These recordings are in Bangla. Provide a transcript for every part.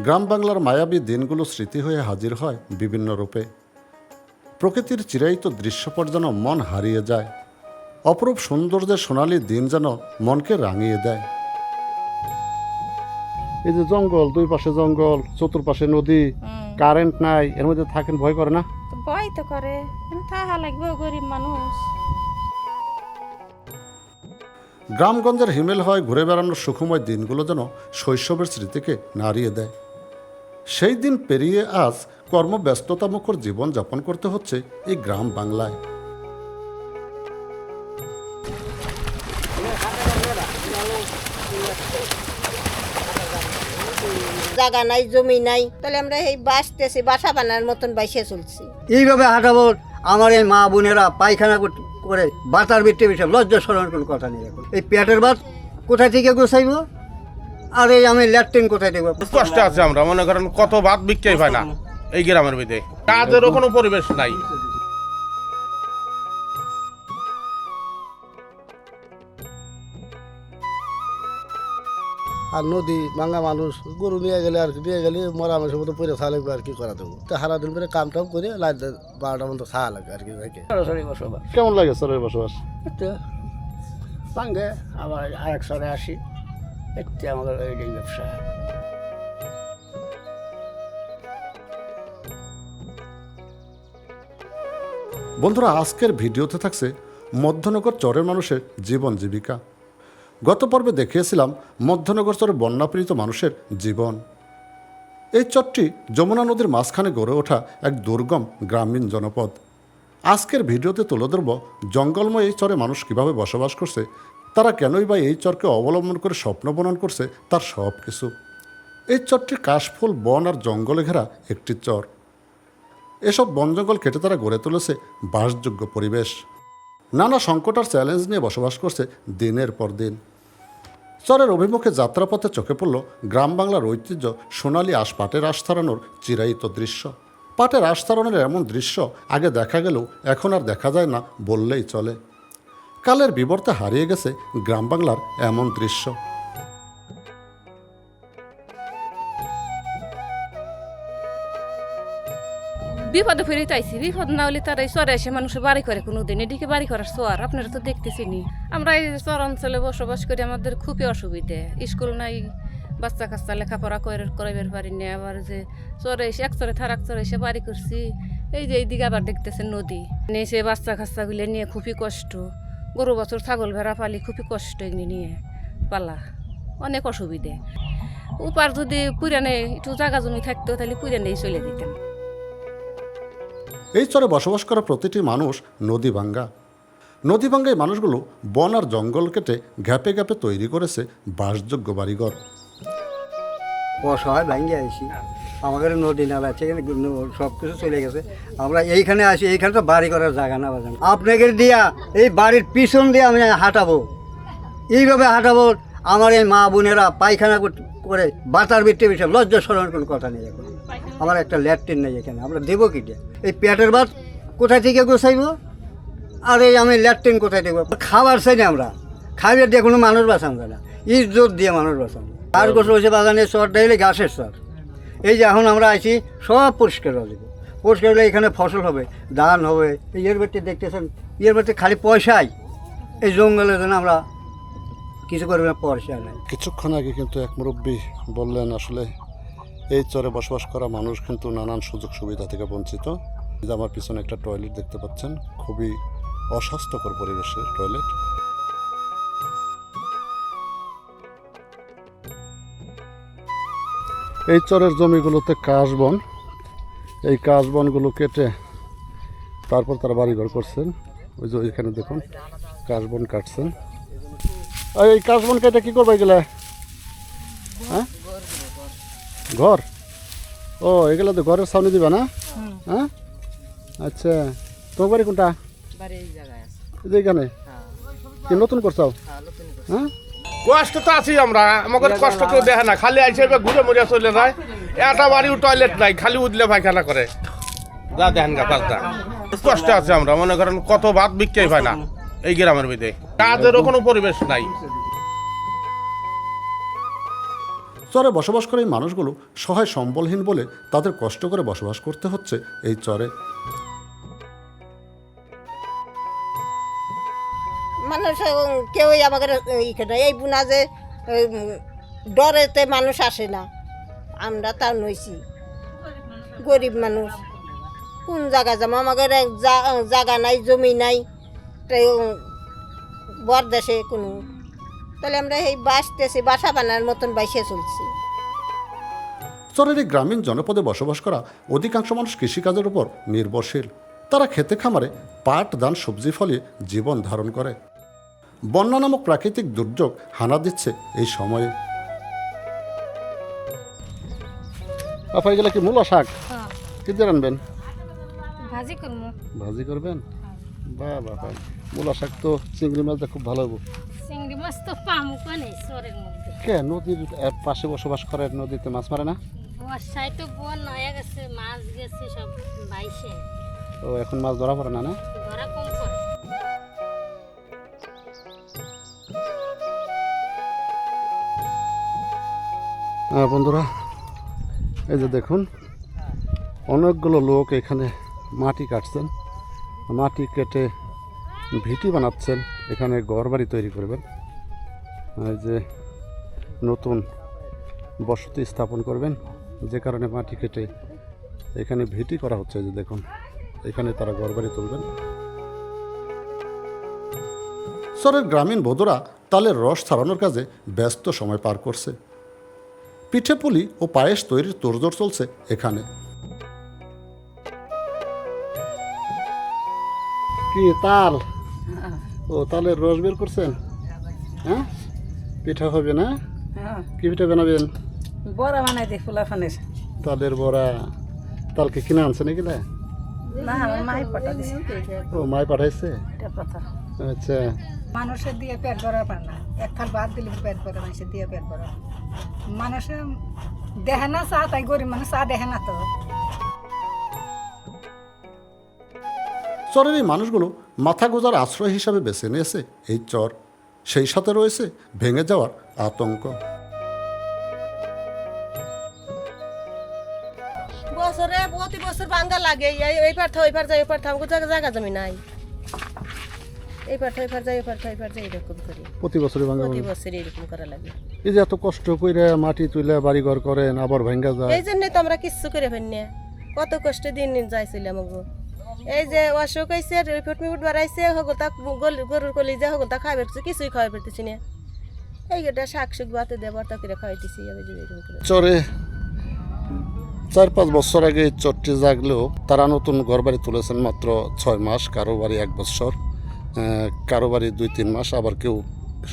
গ্রাম বাংলার মায়াবী দিনগুলো স্মৃতি হয়ে হাজির হয় বিভিন্ন রূপে। প্রকৃতির চিরায়িত দৃশ্যপট যেন মন হারিয়ে যায়। অপরূপ সৌন্দর্যের সোনালি দিন যেন মনকে রাঙিয়ে দেয়। এই যে জঙ্গল দুই পাশে জঙ্গল চতুর্পাশে নদী কারেন্ট নাই এর মধ্যে থাকেন ভয় করে না? ভয় তো করে। থাকা লাগবে গরিব মানুষ। গ্রামগঞ্জের হিমেল হয় ঘুরে বেড়ানোর সুখময় দিনগুলো যেন শৈশবের স্মৃতিকে নাড়িয়ে দেয়। সেই দিন পেরিয়ে আজ কর্মব্যস্ততামুখর জীবন যাপন করতে হচ্ছে এই গ্রাম বাংলায়। জায়গা নাই জমি নাই তাহলে আমরা এই বাঁচতেছি বাসা বানার মতন বাইসে চলছি। এইভাবে হাঁটাবো আমার এই মা বোনেরা পায়খানা কর- করে বাতার বেটে বিষয়, লজ্জা সরণ কোনো কথা নেই এখন। এই পেটের ভাত কোথায় থেকে গোছাইব? আর এই আমি ল্যাট্রিন কোথায় দেবো? কষ্ট আছে আমরা, মনে করেন কত ভাত বিক্রি হয় না এই গ্রামের ভিতরে। কাজেরও কোনো পরিবেশ নাই। আর নদী ভাঙা মানুষ গরু নিয়ে গেলে আর কি নিয়ে গেলে মরা মানুষের মতো পরে থাকা লাগবে আর কি করা দেবো। তো সারা দিন পরে কাম টাম করে লাইট বারোটা মতো থাকা লাগবে আর কি সরাসরি বসবাস। কেমন লাগে স্যারের বসবাস? তো সঙ্গে আবার আরেক সরে আসি। একটু আমাদের এই ব্যবসা। বন্ধুরা আজকের ভিডিওতে থাকছে মধ্যনগর চরের মানুষের জীবন জীবিকা। গত পর্বে দেখিয়েছিলাম মধ্যনগর চরের বন্যাপীড়িত মানুষের জীবন। এই চরটি যমুনা নদীর মাঝখানে গড়ে ওঠা এক দুর্গম গ্রামীণ জনপদ। আজকের ভিডিওতে তুলে ধরব, জঙ্গলময় এই চরে মানুষ কীভাবে বসবাস করছে, তারা কেনই বা এই চরকে অবলম্বন করে স্বপ্ন বনন করছে, তার সব কিছু এই চরটি কাশফুল, বন আর জঙ্গলে ঘেরা একটি চর। এসব বন জঙ্গল কেটে তারা গড়ে তুলেছে বাসযোগ্য পরিবেশ। নানা সংকট আর চ্যালেঞ্জ নিয়ে বসবাস করছে দিনের পর দিন। চরের অভিমুখে যাত্রাপথে চোখে পড়ল গ্রাম বাংলার ঐতিহ্য সোনালী আশ পাটের আশ তাড়ানোর চিরায়িত দৃশ্য। পাটের আশ তাড়ানোর এমন দৃশ্য আগে দেখা গেলেও এখন আর দেখা যায় না বললেই চলে। কালের বিবর্তে হারিয়ে গেছে গ্রাম বাংলার এমন দৃশ্য। বিপদে ফিরে তাইছি, বিপদ না হলে তারা চরে এসে মানুষ বাড়ি করে কোনো দিন এদিকে বাড়ি করার চর আপনারা তো দেখতেছি নি আমরা এই চর অঞ্চলে বসবাস করি, আমাদের খুবই অসুবিধে। স্কুল নাই বাচ্চা কাচ্চা লেখাপড়া করে করাইবার পারি না আবার যে চরে এসে, এক চরে থার, এক চরে এসে বাড়ি করছি। এই যে এইদিকে আবার দেখতেছেন নদী। নিয়ে সে বাচ্চা কাচ্চাগুলো নিয়ে খুবই কষ্ট। গরু, বছর, ছাগল ভেড়া, পালি খুবই কষ্ট এগুলি নিয়ে। পালা, অনেক অসুবিধে। উপার যদি পুরানে একটু জায়গা জমি থাকতো, তাহলে পুরানেই চলে দিতাম এই চরে বসবাস করা প্রতিটি মানুষ নদী ভাঙ্গা। নদী ভাঙ্গা মানুষগুলো বন আর জঙ্গল কেটে গ্যাপে গ্যাপে তৈরি করেছে বাসযোগ্য বাড়িঘর। অসহায় ভেঙে আইসি আমাদের নদী নালা সেখানে সব কিছু চলে গেছে। আমরা এইখানে আসি, এইখানে তো বাড়ি করার জায়গা না বাজান। আপনাকে দিয়া এই বাড়ির পিছন দিয়ে আমি হাঁটাবো। এইভাবে হাঁটাবো, আমার এই মা বোনেরা পায়খানা কর- বাতার বিটে বিষয় লজ্জা সরণ কোনো কথা নেই এখন। আমার একটা ল্যাট্রিন নেই এখানে। আমরা দেবো কি দিয়ে? এই পেটের ভাত কোথায় থেকে গোছাইবো? আর এই আমি ল্যাট্রিন কোথায় দেবো খাবার চাই না আমরা। খাবার দিয়ে কোনো মানুষ যায় না। ইজ্জত দিয়ে মানুষ বাঁচান আর গোসল হয়েছে বাগানের চরটা হলে ঘাসের চর। এই যে এখন আমরা আইছি, সব পরিষ্কার হয়ে যাবে। পরিষ্কার হলে এখানে ফসল হবে, ধান হবে। ইয়ের বাড়িতে দেখতেছেন ইয়ের বাড়িতে খালি পয়সাই। এই জঙ্গলের জন্য আমরা কিছু করবে না, পয়সা নাই। কিছুক্ষণ আগে কিন্তু এক মুরব্বী বললেন আসলে এই চরে বসবাস করা মানুষ কিন্তু নানান সুযোগ সুবিধা থেকে বঞ্চিত। যে আমার পিছনে একটা টয়লেট দেখতে পাচ্ছেন, খুবই অস্বাস্থ্যকর পরিবেশের টয়লেট। এই চরের জমিগুলোতে কাশবন। এই কাশবনগুলো কেটে তারপর তারা বাড়িঘর করছেন। ওই যে ওইখানে দেখুন, কাশবন কাটছেন। এই কাশবন কেটে কি করবে হ্যাঁ ঘর? ও এগুলো তো ঘরের সামনে দিবা না? হ্যাঁ? আচ্ছা তোমার বাড়ি কোনটা? এই যে এখানে কি নতুন করছাও হ্যাঁ কষ্ট তো আছি আমরা। আমাদের কষ্ট কেউ দেখে না। খালি আইসে এবার ঘুরে মরিয়া চলে যায়। একটা বাড়িও টয়লেট নাই। খালি উদলে পায়খানা করে। যা দেখেন গা পাল্টা। কষ্ট আছে আমরা। মনে করেন কত ভাত বিক্রি হয় না। এই গ্রামের ভিতরে। কাজেরও কোনো পরিবেশ নাই। চরে বসবাস করে এই মানুষগুলো সহায় সম্বলহীন বলে তাদের কষ্ট করে বসবাস করতে হচ্ছে এই চরে। মানুষ কেউই আমাদের এইখানে এই বুনা যে ডরেতে মানুষ আসে না। আমরা তাও নইছি গরিব মানুষ। কোন জায়গা যাব? আমাদের জায়গা নাই জমি নাই। তাই উম, বরদেশে কোনো তাহলে আমরা এই বাসতেছি বাসা বানার মতন বাইসে চলছি। চরের এই গ্রামীণ জনপদে বসবাস করা অধিকাংশ মানুষ কৃষিকাজের উপর নির্ভরশীল। তারা খেতে খামারে পাট ধান সবজি ফলে জীবন ধারণ করে। বন্যা নামক প্রাকৃতিক দুর্যোগ হানা দিচ্ছে এই সময়ে। আপাই গেলে কি মূলা শাক? কি দিয়ে রানবেন ভাজি করব ভাজি করবেন? বাহ বাহ বাহ মূলা শাক তো চিংড়ি মাছটা খুব ভালো হব চিংড়ি মাছ তো পামু কোনে চরের মধ্যে। কে? নদীর পাশে বসবাস করে নদীতে মাছ মারে না? বর্ষায় তো বন হয়ে গেছে মাছ গেছে সব বাইশে। ও এখন মাছ ধরা পড়ে না না? ধরা কম হ্যাঁ বন্ধুরা এই যে দেখুন অনেকগুলো লোক এখানে মাটি কাটছেন। মাটি কেটে ভিটি বানাচ্ছেন। এখানে ঘরবাড়ি তৈরি করবেন। এই যে নতুন বসতি স্থাপন করবেন। যে কারণে মাটি কেটে এখানে ভিটি করা হচ্ছে যে দেখুন। এখানে তারা ঘরবাড়ি তুলবেন। শহরের গ্রামীণ বধুরা তালের রস ছাড়ানোর কাজে ব্যস্ত সময় পার করছে। পিঠে পুলি ও পায়েস তৈরির তোড়জোড় চলছে এখানে। কি তাল? ও তালের রস বের করছেন? হ্যাঁ? পিঠা হবে না? কি পিঠা বানাবেন? বড়া বানাই দিই ফুলা ফানের। তালের বড়া। তালকে কিনে আনছে নাকি না? আমার মাই পাঠা দিছে। ও মায় পাঠাইছে? এটা কথা। আচ্ছা। মানুষের দিয়ে পেট ভরা পার না। এক ভাত দিলে পেট ভরা মানুষের দিয়ে পেট ভরা। মানুষে দেখে না চা তাই গরিব মানুষ চা দেখে না তো। চরের এই মানুষগুলো মাথা গোজার আশ্রয় হিসাবে বেছে নিয়েছে। এই চর সেই সাথে রয়েছে ভেঙে যাওয়ার আতঙ্ক। বছরে প্রতি বছর বাঙ্গা লাগে। এই ওই পার যাই ওই পার আমাকে জায়গা জায়গা জমি নাই। এই পার ওই পার যাই ওই পার ওই পার যাই এরকম করি। প্রতি বছরই ভাঙা প্রতি বছর এরকম করা লাগে। এই যে এত কষ্ট করে মাটি তুলে বাড়িঘর করেন আবার ভেঙ্গা যায়। এই জন্য তো আমরা কিচ্ছু করে ফেলনি কত কষ্ট দিন দিন যাইছিল আমাকে এই যে অসুখ হয়েছে রিপোর্ট মিপোর্ট বাড়াইছে, হগলতা গরুর কলি যে হগলতা খাওয়াবে কিছুই খাওয়াই পেতেছি না। এই গেটা শাক সুক বাতে দিয়ে বর্তা করে খাওয়াইতেছি চরে চার পাঁচ বছর আগে চরটি জাগলেও তারা নতুন ঘর বাড়ি তুলেছেন মাত্র ছয় মাস, কারও বাড়ি এক বছর কারও বাড়ি দুই তিন মাস, আবার কেউ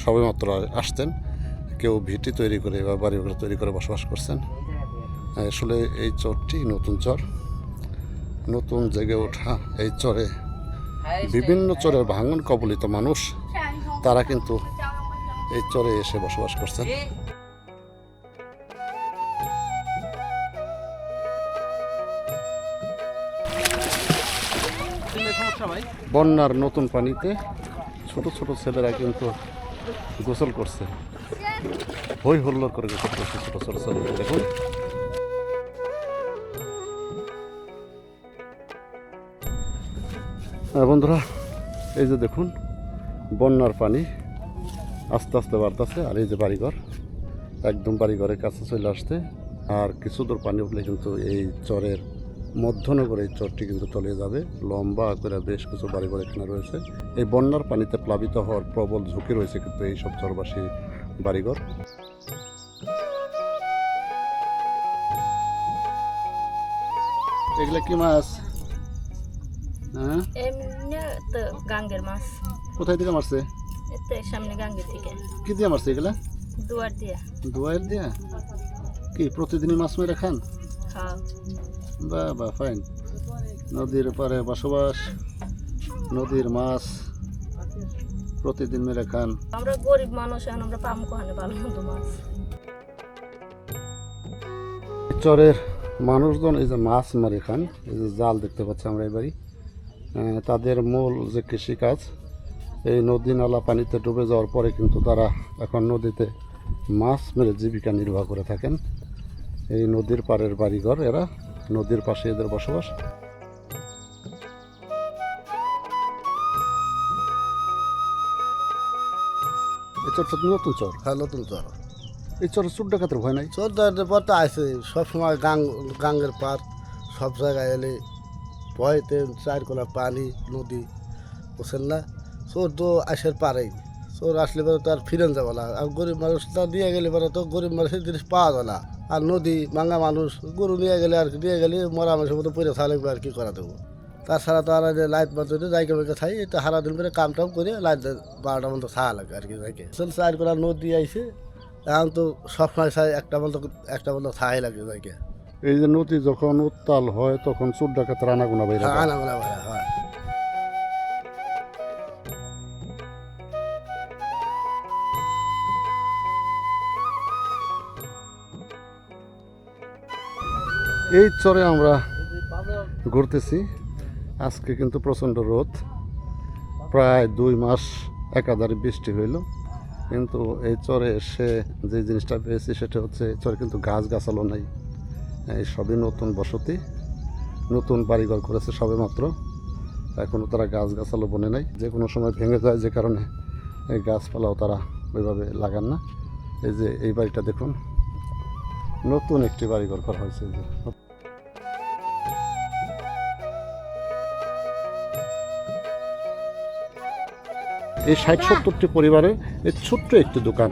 সবে মাত্র আসতেন, কেউ ভিটি তৈরি করে বা বাড়ি ঘর তৈরি করে বসবাস করছেন। আসলে এই চরটি নতুন চর। নতুন জেগে ওঠা এই চরে বিভিন্ন চরের ভাঙন কবলিত মানুষ তারা কিন্তু এই চরে এসে বসবাস করছেন। বন্যার নতুন পানিতে ছোট ছোট ছেলেরা কিন্তু গোসল করছে। হই হল্লোর করে গোসল করছে ছোট ছোট ছেলেরা। দেখুন। বন্ধুরা, এই যে দেখুন, বন্যার পানি আস্তে আস্তে বাড়তেছে আর এই যে বাড়িঘর, একদম বাড়িঘরের কাছে চলে আসতে আর কিছু দূর পানি উঠলে কিন্তু এই চরের মধ্যনগর এই চরটি কিন্তু চলে যাবে। লম্বা করে বেশ কিছু বাড়িঘর এখানে রয়েছে। এই বন্যার পানিতে প্লাবিত হওয়ার প্রবল ঝুঁকি রয়েছে কিন্তু এই সব চরবাসী বাড়িঘর। এগুলা কি মাছ? হ্যাঁ? এমনি তো গাঙ্গের মাছ। কোথায় থেকে মারছে? এতে সামনে থেকে। কি দিয়ে মারছে এগুলা? দুয়ার দিয়া। দুয়ার দিয়া? কি প্রতিদিনই মাছ মেরে খান? খাও বা বা ফাইন নদীর পারে বসবাস নদীর মাছ প্রতিদিন মেরে খান। আমরা গরিব মানুষ এখন আমরা পাম কোহানে? ভালো মন্দ মাছ। চরের মানুষজন এই যে মাছ মারি খান এই যে জাল দেখতে পাচ্ছি আমরা এবারই। তাদের মূল যে কৃষিকাজ এই নদী নালা পানিতে ডুবে যাওয়ার পরে কিন্তু তারা এখন নদীতে মাছ মেরে জীবিকা নির্বাহ করে থাকেন। এই নদীর পাড়ের বাড়িঘর এরা নদীর পাশে এদের বসবাস। চরটা নতুন চর? হ্যাঁ নতুন চর। এই চরে চুর ডাকাতের ভয় নাই? চোর পর তো আসে সবসময় গাং গাঙ্গের পার সব জায়গায় এলে ভয়তে চার কোনা পানি, নদী বুঝছেন না। চোর তো আসের পারেই। চোর আসলে পরে তো আর ফিরেন যাব না। আর গরিব মানুষ তা দিয়ে গেলে পরে তো গরিব মানুষের জিনিস পাওয়া যায় না। আর নদী মাঙ্গা মানুষ, গরু নিয়ে গেলে আর নিয়ে গেলে মরা মানুষের মতো পড়ে থাকলে আর কি করা দেবো? তাছাড়া তো আর লাইট মাত্র যাইকে মেকে থাই এটা সারা দিন করে কাম টাম করে লাইট বারোটা মতো থাকা লাগে আর কি যাইকে চার কোনা নদী আইসে এখন তো সবসময় একটা মতো একটা মতো থাই লাগে যাইকে এই যে নদী যখন উত্তাল হয় তখন চুর ডাকাতের আনাগোনা বাইরে হয়। এই চরে আমরা ঘুরতেছি। আজকে কিন্তু প্রচণ্ড রোদ। প্রায় দুই মাস একাধারে বৃষ্টি হইল। কিন্তু এই চরে এসে যে জিনিসটা পেয়েছি সেটা হচ্ছে এই চরে কিন্তু গাছ গাছালো নাই। এই সবই নতুন বসতি। নতুন বাড়িঘর করেছে সবে মাত্র এখনও তারা গাছ গাছালো বনে নাই। যে কোনো সময় ভেঙে যায় যে কারণে এই গাছপালাও তারা ওইভাবে লাগান না। এই যে এই বাড়িটা দেখুন। নতুন একটি বাড়িঘর করা হয়েছে যে। এই ষাট সত্তরটি পরিবারে এই ছোট্ট একটি দোকান।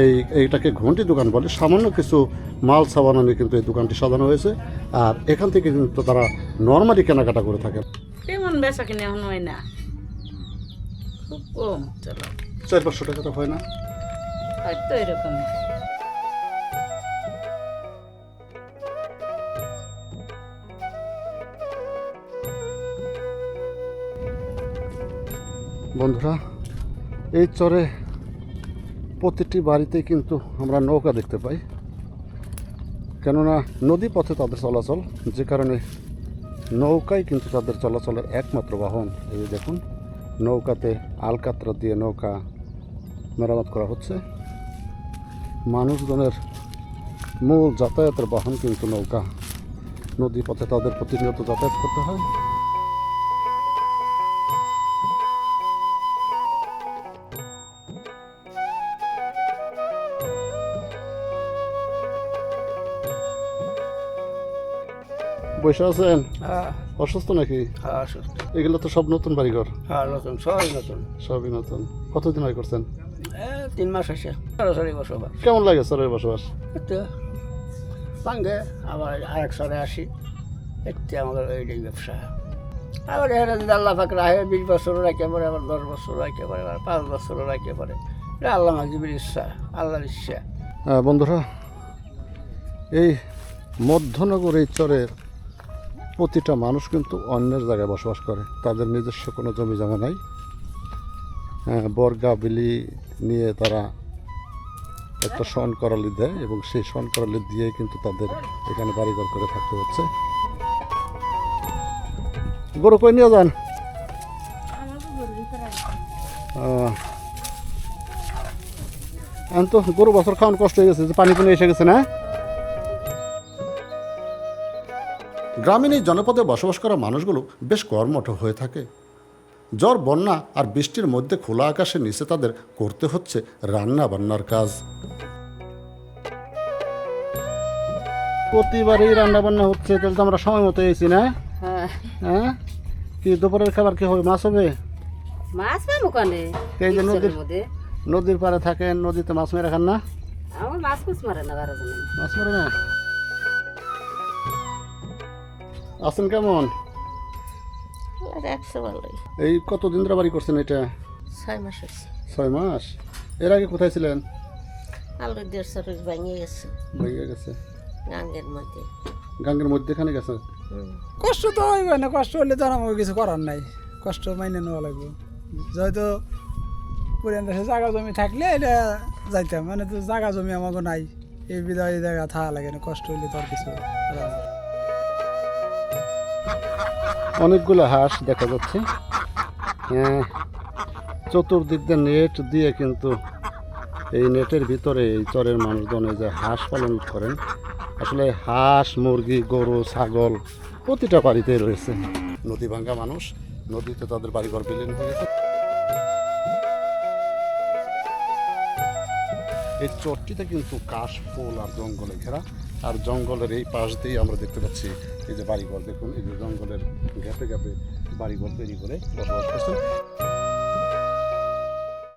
এই এইটাকে ঘন্টি দোকান বলে। সামান্য কিছু মাল সাবান নিয়ে কিন্তু এই দোকানটি সাজানো হয়েছে। আর এখান থেকে কিন্তু তারা নর্মালি কেনাকাটা করে থাকে। তেমন বেচা কিনে এখন হয় না। খুব কম চলো। চার পাঁচশো টাকা তো হয় না। হয়তো এরকম। বন্ধুরা এই চরে প্রতিটি বাড়িতে কিন্তু আমরা নৌকা দেখতে পাই। কেননা নদী পথে তাদের চলাচল, যে কারণে নৌকাই কিন্তু তাদের চলাচলের একমাত্র বাহন। এই যে দেখুন, নৌকাতে আলকাতরা দিয়ে নৌকা মেরামত করা হচ্ছে। মানুষজনের মূল যাতায়াতের বাহন কিন্তু নৌকা। নদী পথে তাদের প্রতিনিয়ত যাতায়াত করতে হয়। বসে আছেন? হ্যাঁ। অসুস্থ নাকি? হ্যাঁ এগুলো তো সব নতুন বাড়িঘর। হ্যাঁ নতুন সবাই নতুন। সবই নতুন। কতদিন হয় করছেন? তিন মাস আছে সরাসরি বসবাস। কেমন লাগে চরের বসবাস? ভাঙ্গে। আবার আরেক সরে আসি। এতে আমাদের এইটাই ব্যবসা। আবার এখানে যদি আল্লাহ ফাঁক রাখে বিশ বছরও রাখতে পারে আবার দশ বছর রাখতে পারে আবার পাঁচ বছরও রাখতে পারে। এটা আল্লাহ মাজিবির ইচ্ছা আল্লাহর ইচ্ছা। আহ, বন্ধুরা এই মধ্যনগর এই চরের প্রতিটা মানুষ কিন্তু অন্যের জায়গায় বসবাস করে। তাদের নিজস্ব কোনো জমি জমা নাই। আহ, বর্গা বিলি নিয়ে তারা একটা শন করালি দেয় এবং সেই শন করালি দিয়ে কিন্তু তাদের এখানে বাড়িঘর করে থাকতে হচ্ছে। গরু কই নিয়ে যান? তো গরু বছর খাওয়ান কষ্ট হয়ে গেছে যে পানি পানি এসে গেছে না? গ্রামীণ এই জনপদে বসবাস করা মানুষগুলো বেশ কর্মঠ হয়ে থাকে। জ্বর বন্যা আর বৃষ্টির মধ্যে খোলা আকাশের নিচে তাদের করতে হচ্ছে রান্না বান্নার কাজ। প্রতিবারই রান্না বান্না হচ্ছে তাহলে তো আমরা সময় মতো এসেছি না? হ্যাঁ। হ্যাঁ? কি দুপুরের খাবার কি হবে মাছ হবে? মাছ পাবো কানে? এই যে নদীর নদীর পাড়ে থাকেন নদীতে মাছ মেরে খান না? আমার মাছ কুচ মারে না বারো জন। মাছ মারে না? আছেন কেমন? একশো ভালোই এই কতদিন ধরে বাড়ি করছেন এটা? ছয় মাস হয়েছে। ছয় মাস? এর আগে কোথায় ছিলেন? আলু দেড়শো রোজ ভেঙে গেছে। ভেঙে গেছে। গাঙ্গের মধ্যে। গাঙ্গের মধ্যেখানে গেছে কষ্ট তো হইবে না কষ্ট হলে তো আর আমাকে কিছু করার নাই। কষ্ট মাইনে নেওয়া লাগবে। যেহেতু পুরান দেশে জায়গা জমি থাকলে এটা যাইতাম মানে তো জায়গা জমি আমাকে নাই। এই এই জায়গা থাকা লাগে না কষ্ট হইলে তো আর কিছু। অনেকগুলো হাঁস দেখা যাচ্ছে। হ্যাঁ চতুর্দিক দিয়ে নেট দিয়ে কিন্তু এই নেটের ভিতরে এই চরের মানুষজন এই যে হাঁস পালন করেন। আসলে হাঁস, মুরগি, গরু, ছাগল প্রতিটা বাড়িতেই রয়েছে। নদী ভাঙ্গা মানুষ, নদীতে তাদের বাড়িঘর বিলীন হয়ে গেছে। এই চরটিতে কিন্তু কাশ, ফুল আর জঙ্গলে ঘেরা আর জঙ্গলের এই পাশ দিয়েই আমরা দেখতে পাচ্ছি এই যে বাড়িঘর। দেখুন, এই যে জঙ্গলের গ্যাপে গ্যাপে বাড়িঘর তৈরি করে বসবাস করছেন